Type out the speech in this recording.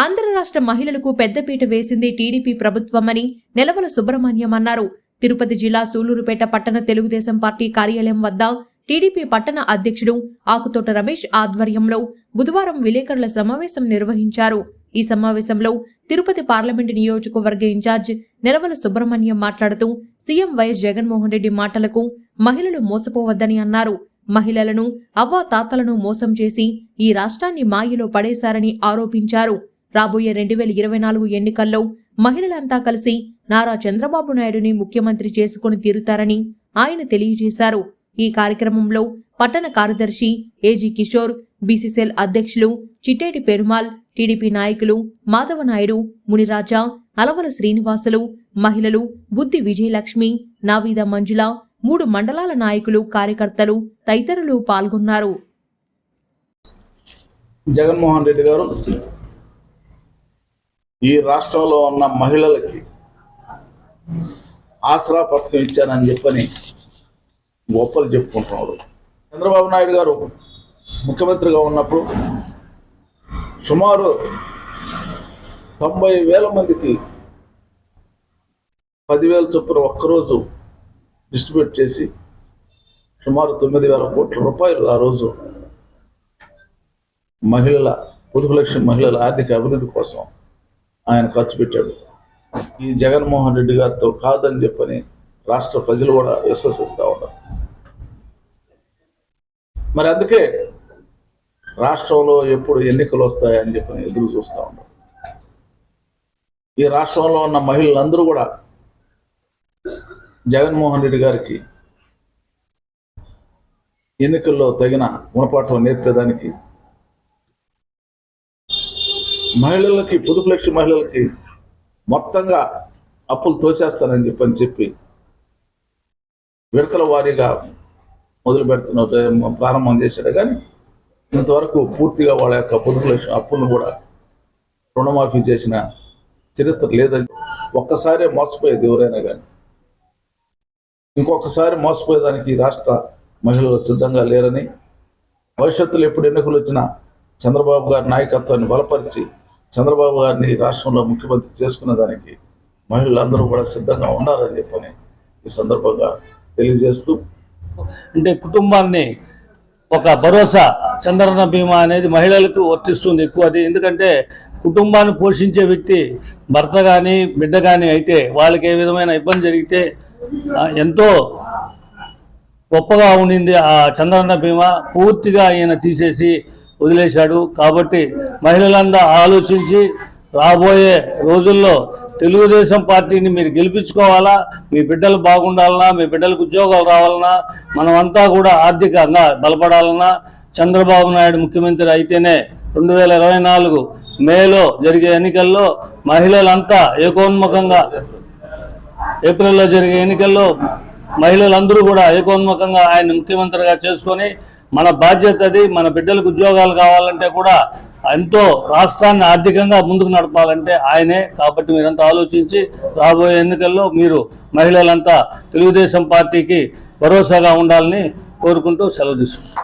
ఆంధ్ర రాష్ట్ర మహిళలకు పెద్దపీట వేసింది టీడీపీ ప్రభుత్వమని నెలవల సుబ్రహ్మణ్యం అన్నారు. తిరుపతి జిల్లా సూలూరుపేట పట్టణ తెలుగుదేశం పార్టీ కార్యాలయం వద్ద టీడీపీ పట్టణ అధ్యక్షుడు ఆకుతోట రమేష్ ఆధ్వర్యంలో బుధవారం విలేకరుల సమావేశం నిర్వహించారు. ఈ సమావేశంలో తిరుపతి పార్లమెంటు నియోజకవర్గ ఇన్ఛార్జ్ నెలవల సుబ్రహ్మణ్యం మాట్లాడుతూ సీఎం వైఎస్ జగన్మోహన్ రెడ్డి మాటలకు మహిళలు మోసపోవద్దని అన్నారు. మహిళలను అవ్వా తాతలను మోసం చేసి ఈ రాష్ట్రాన్ని మాయలో పడేశారని ఆరోపించారు. రాబోయే రెండు వేల ఇరవై నాలుగు ఎన్నికల్లో మహిళలంతా కలిసి నారా చంద్రబాబు నాయుడుని ముఖ్యమంత్రి చేసుకుని తీరుతారని ఆయన తెలియజేశారు. ఈ కార్యక్రమంలో పట్టణ కార్యదర్శి ఏజీ కిషోర్ బీసీసీఎల్ అధ్యక్షులు చిట్టేటి పెరుమాల్ టీడీపీ నాయకులు మాధవనాయుడు మునిరాజా అలవల శ్రీనివాసులు మహిళలు బుద్ధి విజయలక్ష్మి నావీద మంజుల మూడు మండలాల నాయకులు కార్యకర్తలు తదితరులు పాల్గొన్నారు. జగన్మోహన్ రెడ్డి గారు ఈ రాష్ట్రంలో ఉన్న మహిళలకి ఆసరా పథకం ఇచ్చానని చెప్పని గొప్పలు చెప్పుకుంటున్నాడు చంద్రబాబు నాయుడు గారు ముఖ్యమంత్రిగా ఉన్నప్పుడు సుమారు తొంభై వేల మందికి పదివేల చొప్పున ఒక్కరోజు డిస్ట్రిబ్యూట్ చేసి సుమారు తొమ్మిది వేల కోట్ల రూపాయలు ఆ రోజు మహిళల పొదుపు లక్ష్యం మహిళల ఆర్థిక అభివృద్ధి కోసం ఆయన ఖర్చు పెట్టాడు. ఈ జగన్మోహన్ రెడ్డి గారితో కాదని చెప్పని రాష్ట్ర ప్రజలు కూడా విశ్వసిస్తూ ఉన్నారు. మరి అందుకే రాష్ట్రంలో ఎప్పుడు ఎన్నికలు వస్తాయని చెప్పని ఎదురు చూస్తూ ఉన్నారు. ఈ రాష్ట్రంలో ఉన్న మహిళలందరూ కూడా జగన్మోహన్ రెడ్డి గారికి ఎన్నికల్లో తగిన గుణపాఠం నేర్పేదానికి మహిళలకి పొదుపు మహిళలకి మొత్తంగా అప్పులు తోసేస్తానని చెప్పని చెప్పి విడతల వారీగా మొదలు పెడుతున్న ప్రారంభం చేశాడు. కానీ ఇంతవరకు పూర్తిగా వాళ్ళ యొక్క పొదుపు లక్ష్యం అప్పులను కూడా రుణమాఫీ చేసిన చరిత్ర లేదని ఒక్కసారే మోసపోయేది ఎవరైనా కానీ. ఇంకొకసారి మోసపోయేదానికి రాష్ట్ర మహిళలు సిద్ధంగా లేరని భవిష్యత్తులో ఎప్పుడు ఎన్నికలు వచ్చినా చంద్రబాబు గారి నాయకత్వాన్ని బలపరిచి చంద్రబాబు గారిని ఈ రాష్ట్రంలో ముఖ్యమంత్రి చేసుకున్న దానికి మహిళలందరూ కూడా సిద్ధంగా ఉండాలని చెప్పని ఈ సందర్భంగా తెలియజేస్తూ అంటే కుటుంబాన్ని ఒక భరోసా చంద్రన్న బీమా అనేది మహిళలకు వర్తిస్తుంది ఎక్కువ. అది ఎందుకంటే కుటుంబాన్ని పోషించే వ్యక్తి భర్త కానీ బిడ్డ కానీ అయితే వాళ్ళకి ఏ విధమైన ఇబ్బంది జరిగితే ఎంతో గొప్పగా ఉండింది ఆ చంద్రన్న బీమా. పూర్తిగా ఆయన తీసేసి వదిలేశాడు. కాబట్టి మహిళలందరూ ఆలోచించి రాబోయే రోజుల్లో తెలుగుదేశం పార్టీని మీరు గెలిపించుకోవాలా? మీ బిడ్డలు బాగుండాలన్నా మీ బిడ్డలకు ఉద్యోగాలు రావాలన్నా మనమంతా కూడా ఆర్థికంగా బలపడాలన్నా చంద్రబాబు నాయుడు ముఖ్యమంత్రి అయితేనే రెండు వేల ఇరవై నాలుగు మేలో జరిగే ఎన్నికల్లో మహిళలంతా ఏకోన్ముఖంగా ఏప్రిల్లో జరిగే ఎన్నికల్లో మహిళలందరూ కూడా ఏకోన్ముఖంగా ఆయన ముఖ్యమంత్రిగా చేసుకొని మన బాధ్యత అది మన బిడ్డలకు ఉద్యోగాలు కావాలంటే కూడా ఎంతో రాష్ట్రాన్ని ఆర్థికంగా ముందుకు నడపాలంటే ఆయనే. కాబట్టి మీరంతా ఆలోచించి రాబోయే ఎన్నికల్లో మీరు మహిళలంతా తెలుగుదేశం పార్టీకి భరోసాగా ఉండాలని కోరుకుంటూ సెలవు తీసుకుంటాం